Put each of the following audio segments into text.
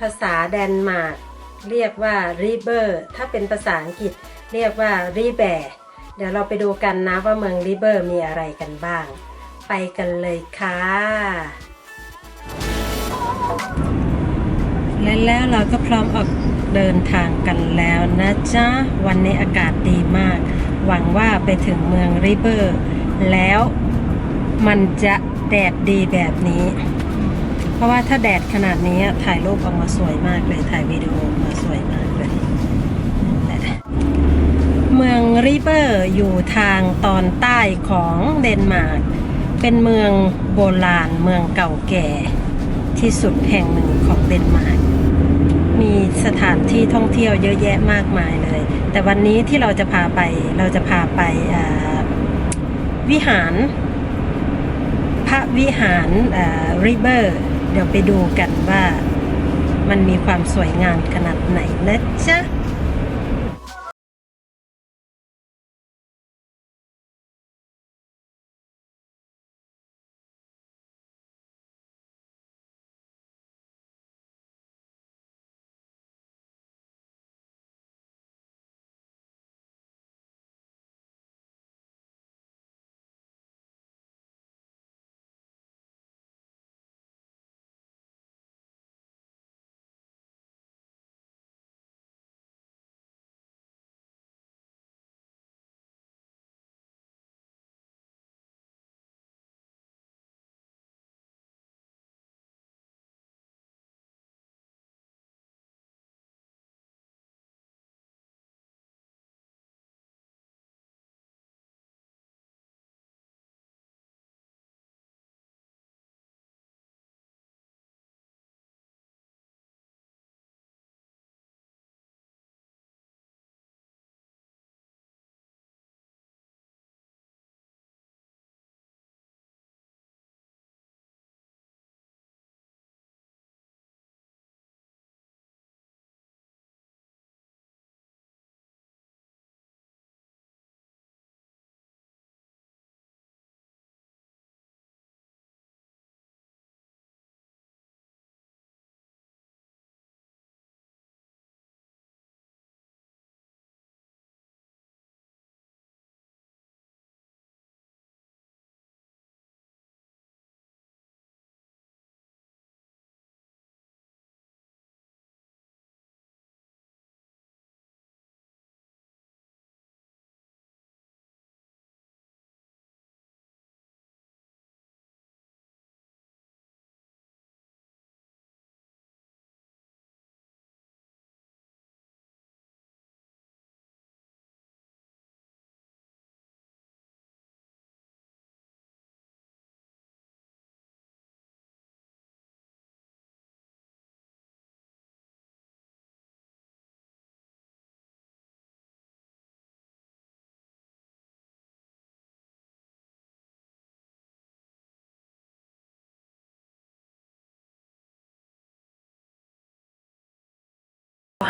ภาษาแดนมาร์กเรียกว่า river ถ้าเป็นภาษาอังกฤษเรียกว่า river เดี๋ยวเราไปดูกันนะว่าเมือง river มีอะไรกันบ้าง ไปกันเลยค่ะ และแล้วเราก็พร้อมออกเดินทางกันแล้วนะจ๊ะ วันนี้อากาศดีมาก หวังว่าไปถึงเมืองริเบอร์ แล้วมันจะแดดดีแบบนี้ ราะว่าถ้าแดดขนาดนี้ถ่ายรูปออกมาสวยมากเลยถ่ายวิดีโอออกมาสวยมากเลย เมืองริเบอร์อยู่ทางตอนใต้ของเดนมาร์กเป็นเมืองโบราณเมืองเก่าแก่ที่สุดแห่งหนึ่งของเดนมาร์กมีสถานที่ท่องเที่ยวเยอะแยะมากมายเลย แต่วันนี้ที่เราจะพาไปเราจะพาไปวิหาร พระวิหารริเบอร์ เดี๋ยวไปดูกันว่ามันมีความสวยงามขนาดไหนนะจ๊ะ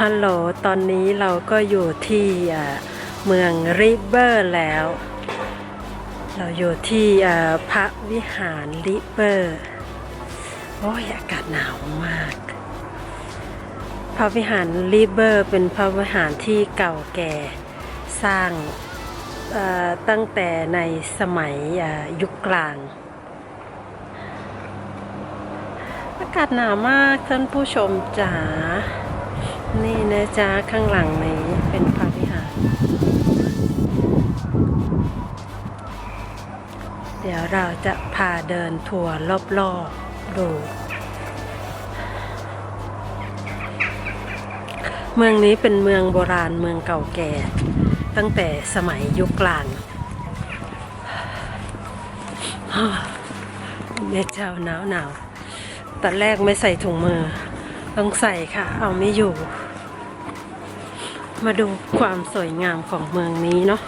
ฮัลโหล ตอนนี้เราก็อยู่ที่เมืองริเบอร์แล้ว เราอยู่ที่พระวิหารริเบอร์ โอ้ย อากาศหนาวมาก พระวิหารริเบอร์เป็นพระวิหารที่เก่าแก่สร้างตั้งแต่ในสมัยยุคกลาง อากาศหนาวมากท่านผู้ชมจ๋า นี่นะจ๊ะข้างหลังนี้เป็นพระวิหาร เดี๋ยวเราจะพาเดินทัวร์รอบๆดู เมืองนี้เป็นเมืองโบราณเมืองเก่าแก่ ตั้งแต่สมัยยุคกลางแม่เจ้าหนาวหนาวตอนแรกไม่ใส่ถุงมือ ต้องใส่ค่ะ เอาไม่อยู่ มาดูความสวยงามของเมืองนี้เนาะ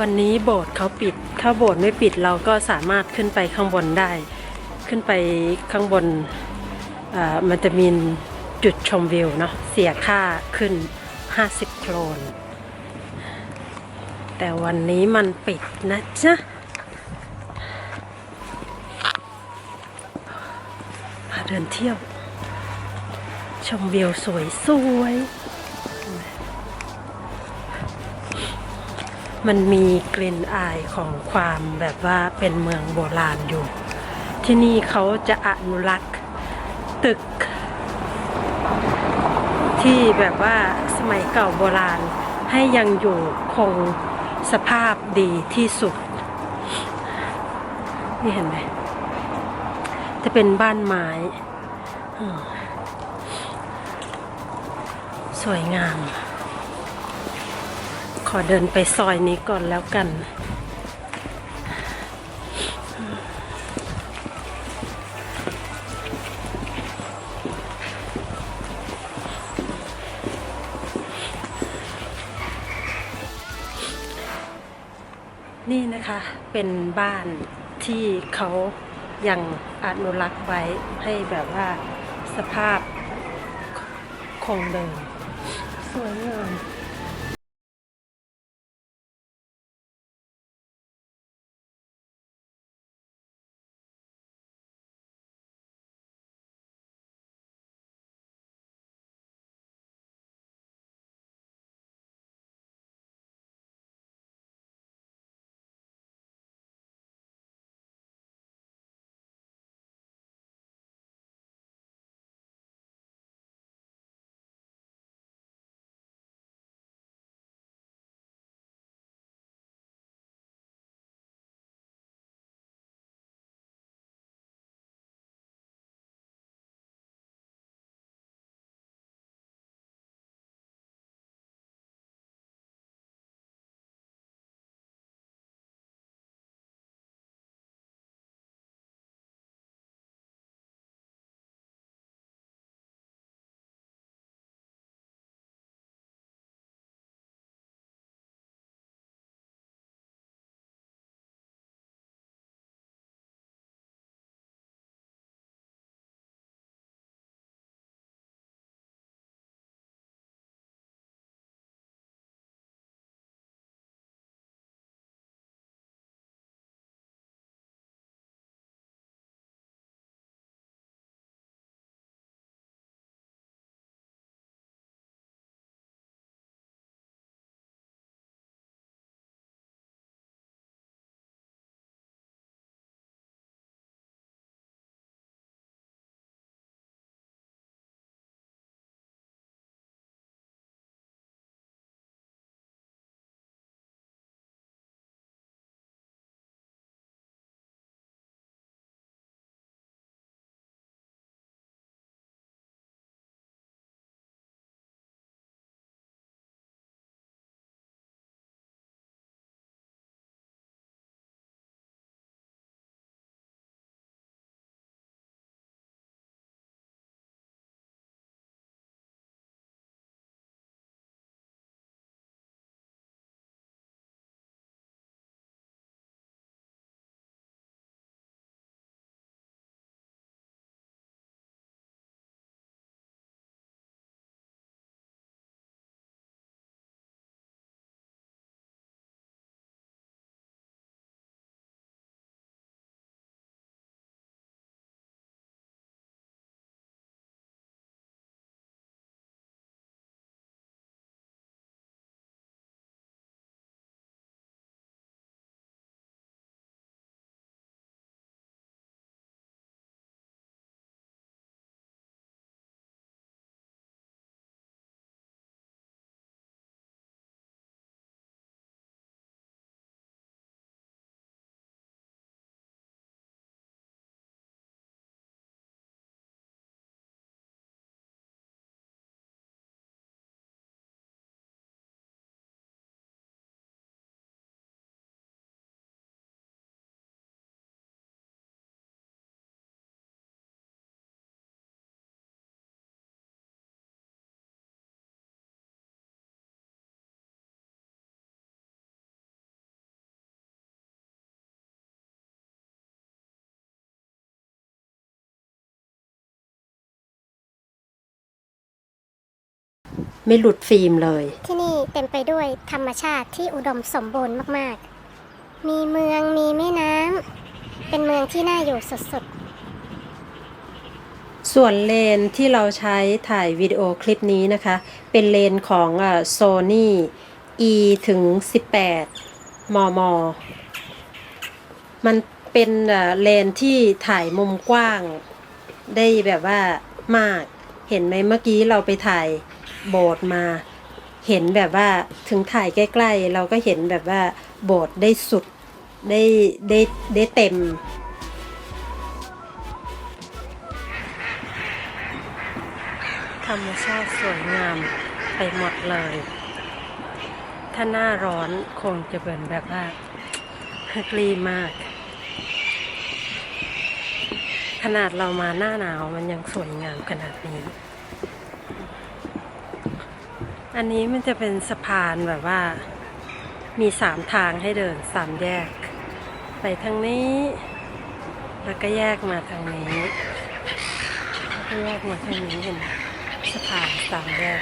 วันนี้โบสถ์เขาปิด ถ้าโบสถ์ไม่ปิดเราก็สามารถขึ้นไปข้างบนได้ ขึ้นไปข้างบนอ่ามันจะมีจุดชมวิวเนาะ เสียค่าขึ้น 50 โครน แต่วันนี้มันปิดนะจ๊ะ เดินเที่ยว ชมวิวสวยสวยๆมันมีกลิ่นอายของความแบบว่าเป็นเมืองโบราณอยู่ ที่นี่เขาจะอนุรักษ์ตึก ที่แบบว่าสมัยเก่าโบราณให้ยังอยู่คงสภาพดีที่สุด นี่เห็นไหม จะเป็นบ้านไม้สวยงาม ขอเดินไปซอยนี้ก่อนแล้วกัน นี่นะคะเป็นบ้านที่เขา ยังอนุรักษ์ไว้ให้แบบว่าสภาพคงเดิมสวยงาม ไม่หลุดฟิล์มเลย ที่นี่เต็มไปด้วยธรรมชาติที่อุดมสมบูรณ์มากๆ มีเมืองมีแม่น้ำเป็นเมืองที่น่าอยู่สุดส่วนเลนส์ที่เราใช้ถ่ายวิดีโอคลิปนี้นะคะ เป็นเลนส์ของโซนี่ E ถึง 18 มม มันเป็นเอ่อเลนส์ที่ถ่ายมุมกว้าง ได้แบบว่ามาก เห็นไหมเมื่อกี้เราไปถ่าย โบสถ์มา เห็นแบบว่าถึงถ่ายใกล้ ๆ เราก็เห็นแบบว่าโบสถ์ได้สุดได้ได้ได้เต็มธรรมชาติสวยงามไปหมดเลย ถ้าหน้าร้อนคงจะเป็นแบบว่าฮึกลีมาก ขนาดเรามาหน้าหนาวมันยังสวยงามขนาดนี้ อันนี้มันจะเป็นสะพานแบบว่า มีสามทางให้เดินสามแยก ไปทางนี้ แล้วก็แยกมาทางนี้แล้วก็แยกมาทางนี้เห็นไหมสะพานสามแยก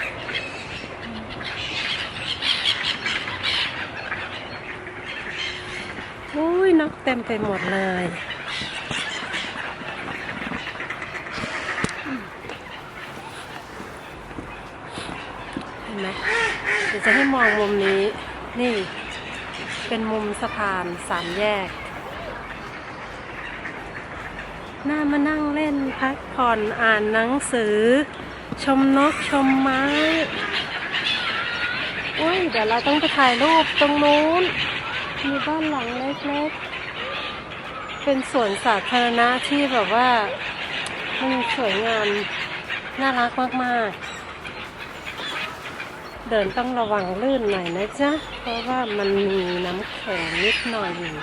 อุ้ยนกเต็มไปหมดเลย เห็น ไหมเดี๋ยวจะให้มองมุมนี้ นี่ เป็นมุมสะพานสามแยก น่ามานั่งเล่นพักผ่อนอ่านหนังสือ ชมนกชมไม้อุ้ยเดี๋ยวเราต้องไปถ่ายรูปตรงนู้น มีบ้านหลังเล็กๆ เป็นสวนสาธารณะที่แบบว่ามันสวยงาม น่ารักมากๆ เดินต้องระวังลื่นหน่อยนะจ๊ะ เพราะว่ามันมีน้ำแข็งนิดหน่อยอยู่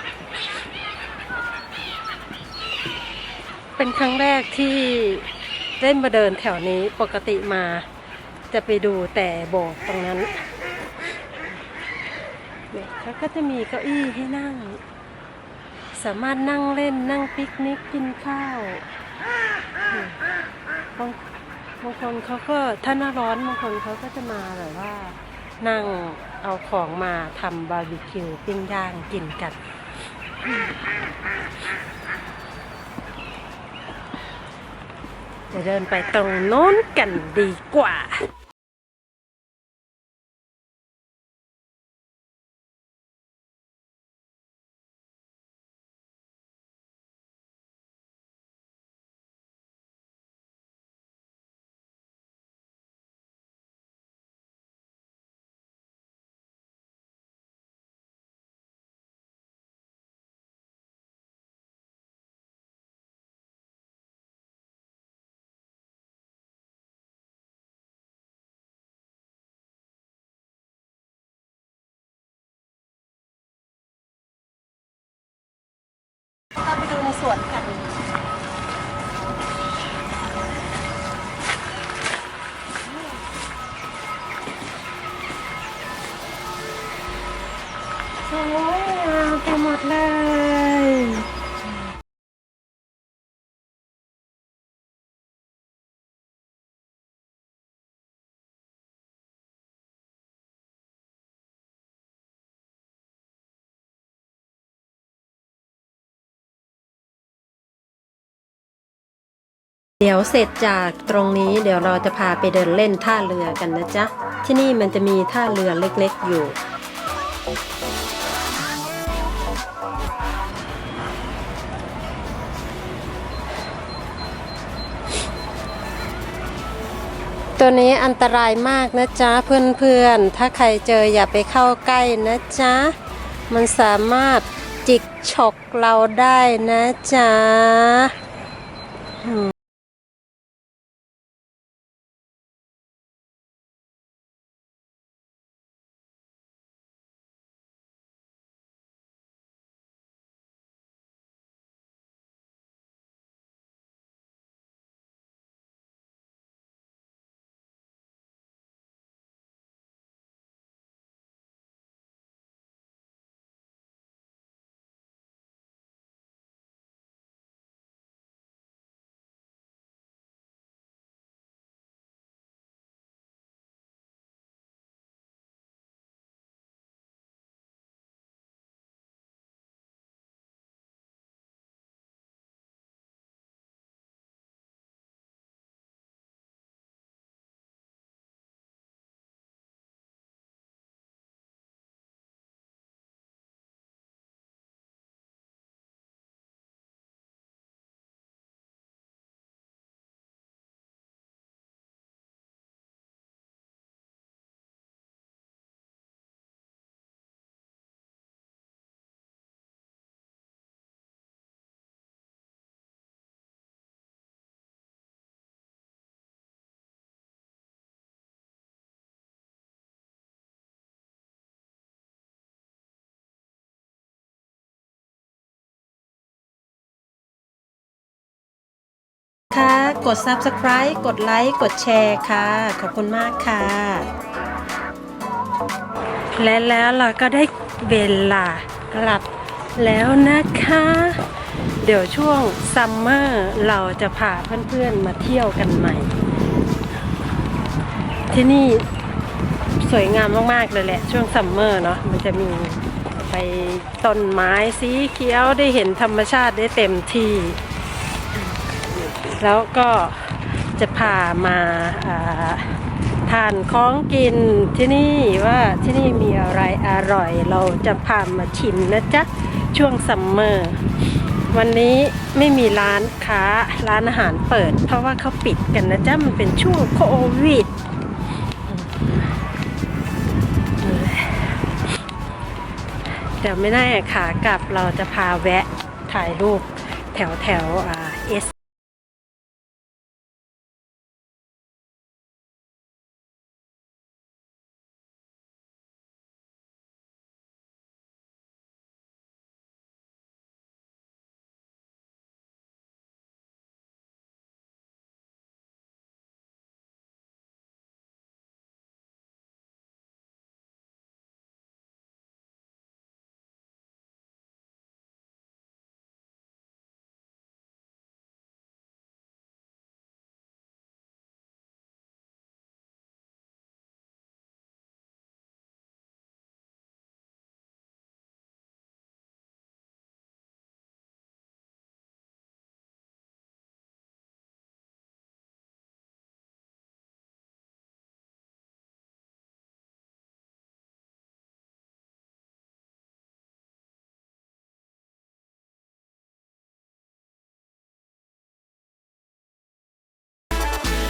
เป็นครั้งแรกที่ได้มาเดินแถวนี้ปกติมา จะไปดูแต่โบตรงนั้นเนี่ยเขาก็จะมีเก้าอี้ให้นั่ง สามารถนั่งเล่นนั่งปิกนิกกินข้าวบาง บางคนเขาก็ถ้าหน้าร้อนบางคนเขาก็จะมาแบบว่า นั่งเอาของมาทำบาร์บีคิวปิ้งย่างกินกันจะเดินไปตรงโน้นกันดีกว่า สวยงามไปหมดเลยเดี๋ยวเสร็จจากตรงนี้เดี๋ยวเราจะพาไปเดินเล่นท่าเรือกันนะจ๊ะ ที่นี่มันจะมีท่าเรือเล็กๆอยู่ ตัวนี้อันตรายมากนะจ๊ะเพื่อนๆ ถ้าใครเจออย่าไปเข้าใกล้นะจ๊ะ มันสามารถจิกฉกเราได้นะจ๊ะ คะกด Subscribe กดไลค์ กดแชร์ค่ะ ขอบคุณมากค่ะ และแล้วเราก็ได้เวลากลับแล้วนะคะ เดี๋ยวช่วงซัมเมอร์เราจะพาเพื่อนๆมาเที่ยวกันใหม่ ที่นี่สวยงามมากๆเลยแหละ ช่วงซัมเมอร์เนาะมันจะมีไปต้นไม้สีเขียวได้เห็นธรรมชาติได้เต็มที่ แล้วก็จะพามาทานของกินที่นี่ว่าที่นี่มีอะไรอร่อย เราจะพามาชิมนะจ๊ะ ช่วงซัมเมอร์ วันนี้ไม่มีร้านค้าร้านอาหารเปิด เพราะว่าเขาปิดกันนะจ๊ะ มันเป็นช่วงโควิดเดี๋ยวไม่แน่ขากลับเราจะพาแวะถ่ายรูปแถวแถวๆอ่า S